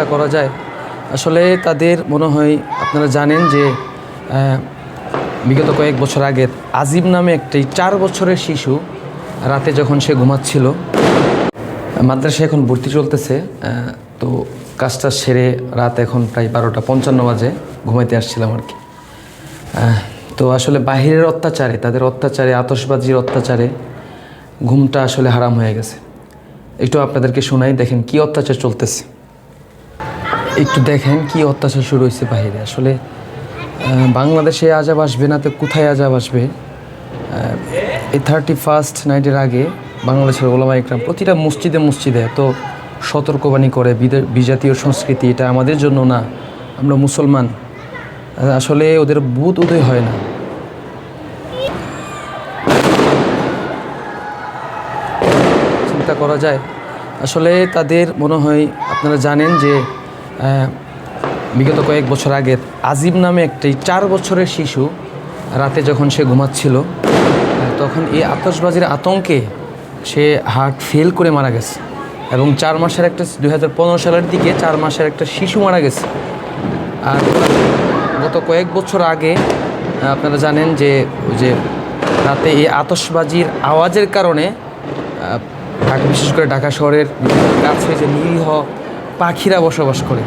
চিন্তা করা যায়। আসলে তাদের মনে হয় আপনারা জানেন যে বিগত কয়েক বছর আগে আজিম নামে একটি চার বছরের শিশু রাতে যখন সে ঘুমাচ্ছিল, মাদ্রাসায় এখন ভর্তি চলতেছে তো কাজটা সেরে রাত এখন প্রায় বারোটা পঞ্চান্ন বাজে, ঘুমাইতে আসছিলাম আর কি। তো আসলে বাহিরের অত্যাচারে, তাদের অত্যাচারে, আতশবাজির অত্যাচারে ঘুমটা আসলে হারাম হয়ে গেছে। একটু আপনাদেরকে শোনাই, দেখেন কি অত্যাচার চলতেছে। একটু দেখেন কি অত্যাচার শুরু হয়েছে বাহিরে আসলে বাংলাদেশে আজাব আসবে না তো কোথায় আজাব আসবে? এই থার্টি ফার্স্ট নাইটের আগে বাংলাদেশের ওলামা ইকরাম প্রতিটা মসজিদে মসজিদে এত সতর্কবাণী করে বিজাতীয় সংস্কৃতি, এটা আমাদের জন্য না, আমরা মুসলমান। আসলে ওদের বুধ উদয় হয় না। চিন্তা করা যায়। আসলে তাদের মনে হয়, আপনারা জানেন যে বিগত কয়েক বছর আগে আজিম নামে একটি চার বছরের শিশু রাতে যখন সে ঘুমাচ্ছিল তখন এই আতশবাজির আতঙ্কে সে হার্ট ফেল করে মারা গেছে এবং চার মাসের একটা দু হাজার পনেরো সালের দিকে চার মাসের একটা শিশু মারা গেছে। আর গত কয়েক বছর আগে আপনারা জানেন যে ওই যে রাতে এই আতশবাজির আওয়াজের কারণে ঢাকা বিশেষ করে ঢাকা শহরের কাছে যে নিরীহ পাখিরা বসবাস করে।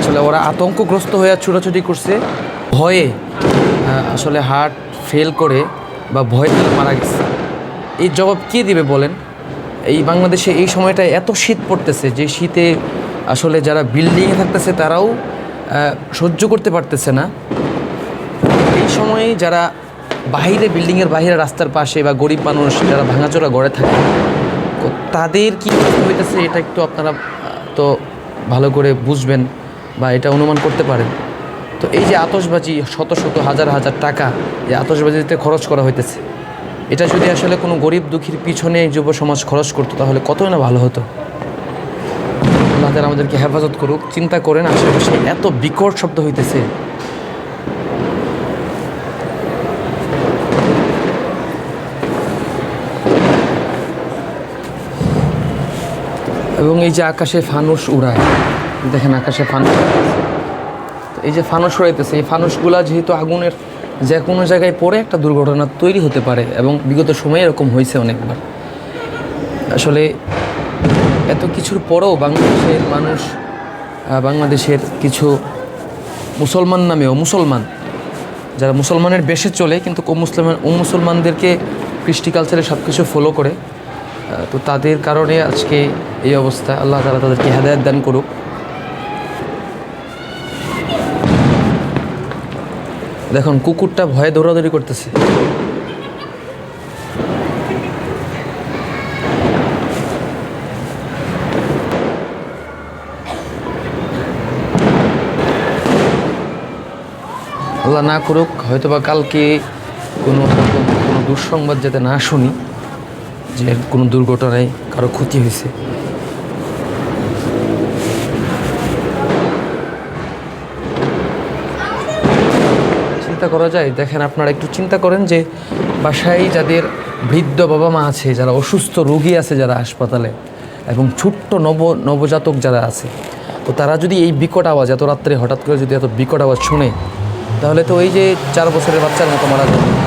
আসলে ওরা আতঙ্কগ্রস্ত হয়ে ছোটাছুটি করছে। ভয়ে আসলে হার্ট ফেল করে বা ভয়ে মারা গেছে। এই জবাব কে দিবে বলেন? এই বাংলাদেশে এই সময়টায় এত শীত পড়তেছে যে শীতে আসলে যারা বিল্ডিংয়ে থাকতেছে তারাও সহ্য করতে পারতেছে না। এই সময়ে যারা বাইরে বিল্ডিংয়ের বাইরে রাস্তার পাশে বা গরিব মানুষ যারা ভাঙাচোরা গড়ে থাকে, তাদের কি হইতেছে এটা একটু আপনারা তো ভালো করে বুঝবেন বা এটা অনুমান করতে পারেন। তো এই যে আতসবাজি শত শত, হাজার হাজার টাকা এই আতসবাজিতে খরচ করা হইতেছে। এটা যদি আসলে কোনো গরিব দুঃখীর পিছনে যুব সমাজ খরচ করতো, তাহলে কতই না ভালো হতো? তাআলা আমাদেরকে হেফাজত করুক। চিন্তা করেন, আশেপাশে এত বিকট শব্দ হইতেছে। এবং এই যে আকাশে ফানুস উড়ায়, দেখেন আকাশে ফানুস এই যে ফানুস উড়াইতেছে, এই ফানুসগুলা যেহেতু আগুনের যে কোনো জায়গায় পড়ে একটা দুর্ঘটনা তৈরি হতে পারে এবং বিগত সময়ে এরকম হয়েছে অনেকবার। আসলে এত কিছুর পরেও বাংলাদেশের মানুষ বাংলাদেশের কিছু মুসলমান নামেও মুসলমান, যারা মুসলমানের বেশে চলে, কিন্তু মুসলমান ও মুসলমানদেরকে কৃষ্টি কালচারে সব কিছু ফলো করে। তো তাদের কারণে আজকে এই অবস্থা। আল্লাহ তালা তাদেরকে হেদায়ত দান করুক। দেখুন, কুকুরটা ভয়ে দৌড়াদৌড়ি করতেছে। আল্লাহ না করুক হয়তো বা কালকে কোনো কোনো দুঃসংবাদ যাতে না শুনি। যে কোনো দুর্ঘটনায় কারও ক্ষতি হয়েছে। চিন্তা করা যায়, দেখেন আপনারা একটু চিন্তা করেন যে বাসায় যাদের বৃদ্ধ বাবা মা আছে, যারা অসুস্থ রোগী আছে যারা হাসপাতালে, এবং ছোট্ট নব, নবজাতক যারা আছে, তো তারা যদি এই বিকট আওয়াজ, এত রাত্রে হঠাৎ করে যদি এত বিকট আওয়াজ শুনে, তাহলে তো ওই যে চার বছরের বাচ্চার মতো মারা যাবে।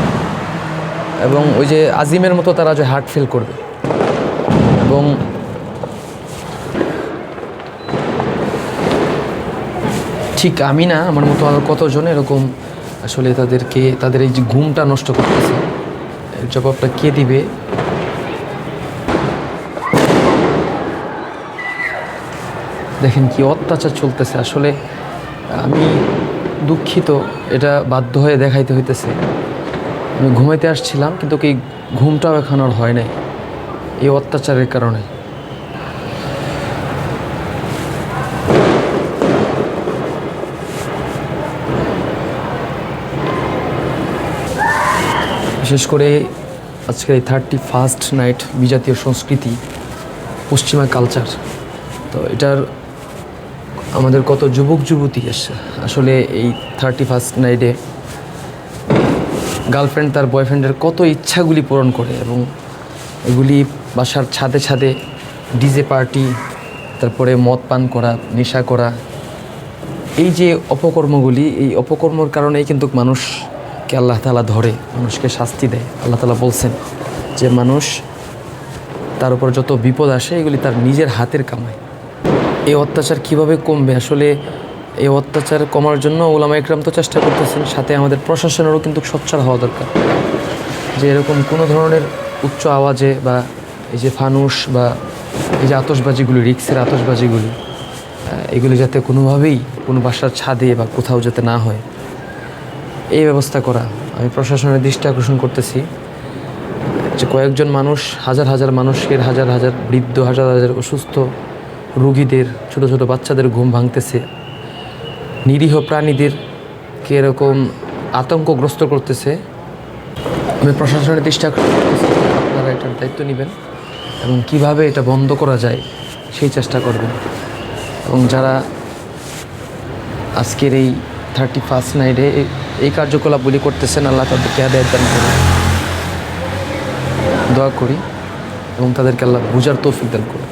এবং ওই যে আজিমের মতো তারা যে হার্ট ফেল করবে। এবং ঠিক আমি না আমার মতো আরও কতজন এরকম আসলে তাদেরকে, তাদের এই যে ঘুমটা নষ্ট করতেছে, এর জবাবটা কে দিবে? দেখেন কি অত্যাচার চলতেছে। আসলে আমি দুঃখিত, এটা বাধ্য হয়ে দেখাইতে হইতেছে। আমি ঘুমাইতে আসছিলাম, কিন্তু কি ঘুমটাও এখন আর হয় নাই, এই অত্যাচারের কারণে। বিশেষ করে আজকের এই থার্টি ফার্স্ট নাইট বিজাতীয় সংস্কৃতি, পশ্চিমা কালচার তো এটার আমাদের কত যুবক যুবতী আসলে এই থার্টি ফার্স্ট নাইটে গার্লফ্রেন্ড তার বয়ফ্রেন্ডের কত ইচ্ছাগুলি পূরণ করে এবং এগুলি বাসার ছাদে ছাদে ডিজে পার্টি তারপরে মদ পান করা, নেশা করা। এই যে অপকর্মগুলি, এই অপকর্মর কারণেই কিন্তু মানুষকে আল্লাহ তালা ধরে, মানুষকে শাস্তি দেয়। আল্লাহ তালা বলছেন যে মানুষ তার উপর যত বিপদ আসে, এগুলি তার নিজের হাতের কামায় এই অত্যাচার কীভাবে কমবে? আসলে এই অত্যাচার কমার জন্য ওলামা একরাম তো চেষ্টা করতেছেন, সাথে আমাদের প্রশাসনেরও কিন্তু সোচ্চার হওয়া দরকার। যে এরকম কোনো ধরনের উচ্চ আওয়াজে বা এই যে ফানুস বা এই যে আতসবাজিগুলি রিক্সের আতসবাজিগুলি এগুলি যাতে কোনোভাবেই কোনো বাসার ছাদে বা কোথাও যাতে না হয়, এই ব্যবস্থা করা। আমি প্রশাসনের দৃষ্টি আকর্ষণ করতেছি যে কয়েকজন মানুষ, হাজার হাজার মানুষের হাজার হাজার বৃদ্ধ, হাজার হাজার অসুস্থ রুগীদের, ছোট ছোট বাচ্চাদের ঘুম ভাঙতেছে। নিরীহ প্রাণীদেরকে এরকম আতঙ্কগ্রস্ত করতেছে, আমি প্রশাসনের আকর্ষণ করতেছি আপনারা এটার দায়িত্ব নেবেন এবং কীভাবে এটা বন্ধ করা যায় সেই চেষ্টা করবেন। এবং যারা আজকের এই থার্টি ফার্স্ট নাইটে এই কার্যকলাপগুলি করতেছেন, আল্লাহ তাদেরকে আদায় দান করুন। দোয়া করি এবং তাদেরকে আল্লাহ বুঝার তৌফিক দান করুন।